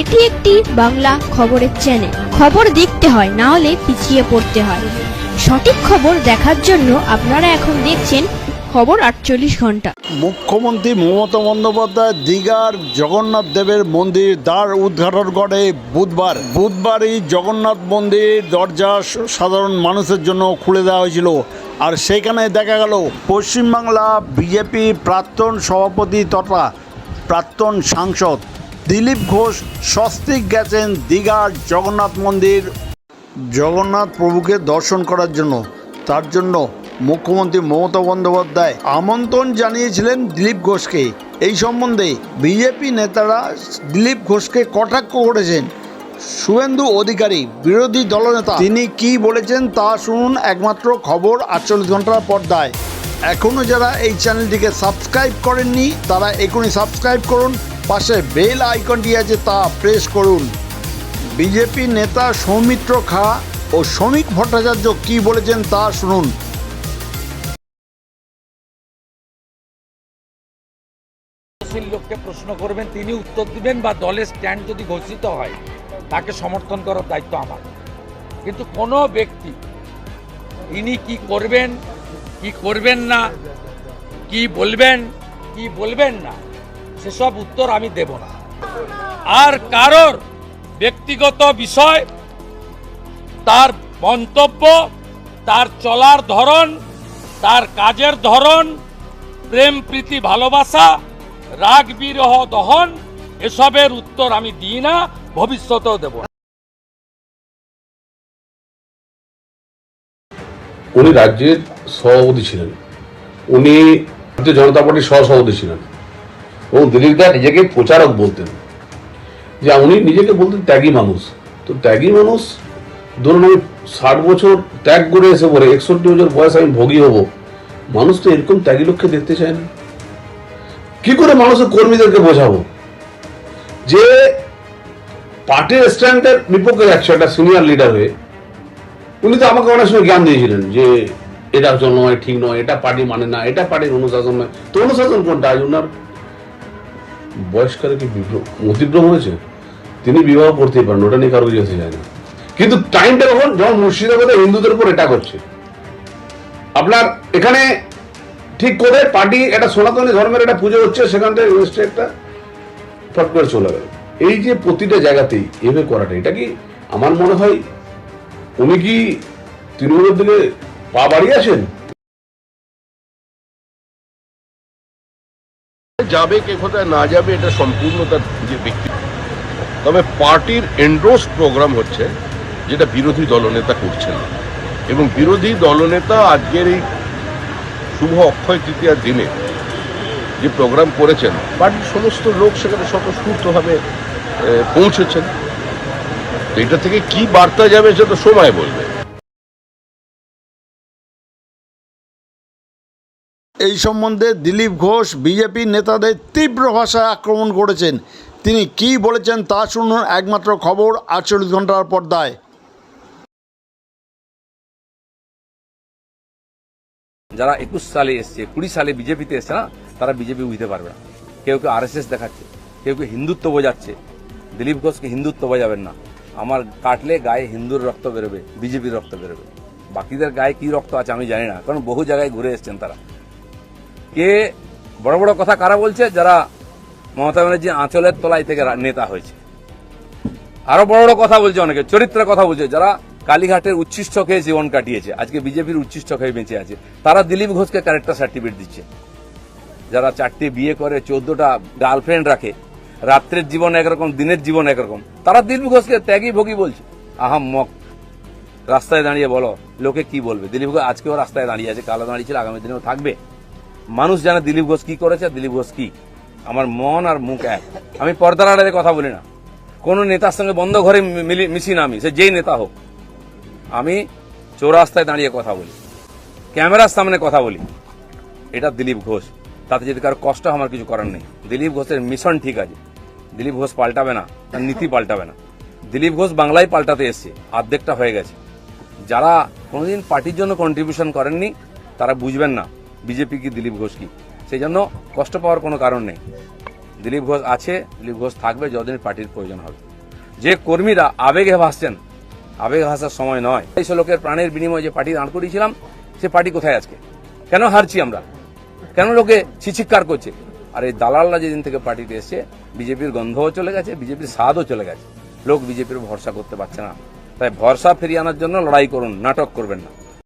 এটি একটি বাংলা খবরের চ্যানেল খবর দেখতে হয়, না হলে পিছিয়ে পড়তে হয়। সঠিক খবর দেখার জন্য আপনারা এখন দেখছেন খবর আটচল্লিশ ঘণ্টা। মুখ্যমন্ত্রী মমতা বন্দ্যোপাধ্যায় দীঘার জগন্নাথ দেবের মন্দির দ্বার উদ্ঘাটন করে বুধবার। বুধবার এই জগন্নাথ মন্দির দরজা সাধারণ মানুষের জন্য খুলে দেওয়া হয়েছিল। আর সেখানে দেখা গেল, পশ্চিমবাংলা বিজেপি প্রাক্তন সভাপতি তথা প্রাক্তন সাংসদ দিলীপ ঘোষ, স্বস্তিক গেছেন দীঘার জগন্নাথ মন্দির। জগন্নাথ প্রভুকে দর্শন করার জন্য, তার জন্য মুখ্যমন্ত্রী মমতা বন্দ্যোপাধ্যায় আমন্ত্রণ জানিয়েছিলেন দিলীপ ঘোষকে। এই সম্বন্ধে বিজেপি নেতারা দিলীপ ঘোষকে কটাক্ষ করেছেন। শুভেন্দু অধিকারী, বিরোধী দলনেতা, তিনি কি বলেছেন তা শুনুন একমাত্র খবর আটচল্লিশ ঘণ্টার পর্দায়। এখনও যারা এই চ্যানেলটিকে সাবস্ক্রাইব করেননি, তারা এখনই সাবস্ক্রাইব করুন পাশে বেল আইকনটি আছে তা প্রেস করুন। বিজেপি নেতা সৌমিত্র খা ও শ্রমিক ভট্টাচার্য কি বলেছেন তা শুনুন। লোককে প্রশ্ন করবেন, তিনি উত্তর দিবেন বা দলের স্ট্যান্ড যদি ঘোষিত হয়, তাকে সমর্থন করার দায়িত্ব আমার। কিন্তু কোনো ব্যক্তি, ইনি কি করবেন কি করবেন না, কি বলবেন কি বলবেন না সেসব উত্তর আমি দেব না। আর কারোর ব্যক্তিগত বিষয়, তার মন্তব্য, তার চলার ধরন, তার কাজের ধরন, প্রেম, প্রীতি, ভালোবাসা, রাগ, বিরহ, দহন, এসবের উত্তর আমি দিই না, ভবিষ্যতেও দেব না। উনি রাজ্যের সভাপতি ছিলেন। উনি ভারতীয় জনতা পার্টির সহসভাপতি ছিলেন। এবং দিলীপ দা নিজেকে প্রচারক বলতেন। যে উনি নিজেকে বলতেন ত্যাগী মানুষ। তো ত্যাগী মানুষ ধরুন আমি ষাট বছর ত্যাগ করে এসে পরে একষট্টি বছর বয়স আমি ভোগী হব, মানুষ তো এরকম ত্যাগী লক্ষ্যে দেখতে চায় না। কি করে মানুষের কর্মীদেরকে বোঝাবো? যে পার্টির স্ট্যান্ডের বিপক্ষে যাচ্ছে একটা সিনিয়র লিডার হয়ে, উনি তো আমাকে অনেক সময় জ্ঞান দিয়েছিলেন যে এটা জন্য নয় ঠিক নয়, এটা পার্টি মানে না, এটা পার্টির অনুশাসন নয়। তো অনুশাসন কোনটা? আজ ওনার বয়স্কারে কি মতিভ্রম হয়েছে? তিনি বিবাহ করতেই পারেন, ওটা নিয়ে কারও হতে যায় না। কিন্তু টাইমটা কখন যখন মুর্শিদাবাদে হিন্দুদের উপর এটা করছে আপনার এখানে ঠিক করে পার্টি, একটা সনাতনী ধর্মের একটা পুজো হচ্ছে, সেখান থেকে একটা ফট করে চলে গেল। এই যে প্রতিটা জায়গাতেই এভাবে করাটা, এটা কি আমার মনে হয় উনি কি তৃণমূলের দিকে পা বাড়িয়ে আছেন? যাবে কে কোথায়, না যাবে, এটা সম্পূর্ণ তার নিজের ব্যক্তি। তবে পার্টির এন্ডোর্স প্রোগ্রাম হচ্ছে, যেটা বিরোধী দলনেতা করছেন। এবং বিরোধী দলনেতা আজকের এই শুভ অক্ষয় তৃতীয়ার দিনে যে প্রোগ্রাম করেছেন, পার্টির সমস্ত লোক সেখানে স্বতঃস্ফূর্তভাবে পৌঁছেছেন। তো এটা থেকে কি বার্তা যাবে সেটা সময় বলবে। এই সম্বন্ধে দিলীপ ঘোষ, বিজেপি নেতাদের তীব্র ভাষায় আক্রমণ করেছেন। তিনি কি বলেছেন তা শুনুন একমাত্র খবর আটচল্লিশ ঘণ্টার পর্দায়। যারা একুশ সালে এসছে, কুড়ি সালে বিজেপিতে এসছে না, তারা বিজেপি বুঝতে পারবে না। কেউ কেউ আর দেখাচ্ছে, কেউ কেউ হিন্দুত্ব বোঝাচ্ছে। দিলীপ ঘোষকে হিন্দুত্ব বোঝাবেন না। আমার কাটলে গায়ে হিন্দুর রক্ত বেরোবে, বিজেপির রক্ত বেরোবে। বাকিদের গায়ে কি রক্ত আছে আমি জানি না, কারণ বহু জায়গায় ঘুরে এসছেন তারা। কে বড় বড় কথা কারা বলছে? যারা মমতা ব্যানার্জি আঁচলের তলায় থেকে নেতা হয়েছে। আরও বড় বড় কথা বলছে অনেকে, চরিত্রের কথা বলছে। যারা কালীঘাটের উচ্ছিষ্ট খেয়ে জীবন কাটিয়েছে, আজকে বিজেপির উচ্ছিষ্ট খেয়ে বেঁচে আছে, তারা দিলীপ ঘোষকে ক্যারেক্টার সার্টিফিকেট দিচ্ছে। যারা চারটে বিয়ে করে, চোদ্দটা গার্লফ্রেন্ড রাখে, রাত্রের জীবন একরকম, দিনের জীবন একরকম, তারা দিলীপ ঘোষকে ত্যাগী ভোগী বলছে। আহাম মক, রাস্তায় দাঁড়িয়ে বলো, লোকে কি বলবে? দিলীপ ঘোষ আজকেও রাস্তায় দাঁড়িয়ে আছে, কালো দাঁড়িয়েছিল আগামী দিনেও থাকবে। মানুষ জানে দিলীপ ঘোষ কি করেছে, দিলীপ ঘোষ কি? আমার মন আর মুখ এক। আমি পর্দার আড়ালে কথা বলি না। কোন নেতার সঙ্গে বন্ধ ঘরে মিশি না আমি, সে যেই নেতা হোক। আমি চৌরাস্তায় দাঁড়িয়ে কথা বলি। ক্যামেরার সামনে কথা বলি। এটা দিলীপ ঘোষ। তাতে যদি কারও কষ্ট আমার কিছু করার নেই। দিলীপ ঘোষের মিশন ঠিক আছে। দিলীপ ঘোষ পাল্টাবে না, তার নীতি পাল্টাবে না। দিলীপ ঘোষ বাংলায় পাল্টাতে এসছে অর্ধেকটা হয়ে গেছে। যারা কোনোদিন পার্টির জন্য কন্ট্রিবিউশন করেননি, তারা বুঝবেন না। বিজেপি কি দিলীপ ঘোষ কি? সেই জন্য কষ্ট পাওয়ার কোনো কারণ নেই। দিলীপ ঘোষ আছে, দিলীপ ঘোষ থাকবে যতদিন পার্টির প্রয়োজন হবে। যে কর্মীরা আবেগে ভাসছেন, আবেগে ভাসার সময় নয়। এইসব লোকের প্রাণের বিনিময়ে যে পার্টি দাঁড় করিয়েছিলাম, সে পার্টি কোথায় আজকে? কেন হারছি আমরা? কেন লোকে ছিচিৎকার করছে? আর এই দালালরা যেদিন থেকে পার্টিতে এসছে, বিজেপির গন্ধও চলে গেছে, বিজেপির স্বাদও চলে গেছে। লোক বিজেপির ভরসা করতে পারছে না। তাই ভরসা ফিরিয়ে আনার জন্য লড়াই করুন, নাটক করবেন না।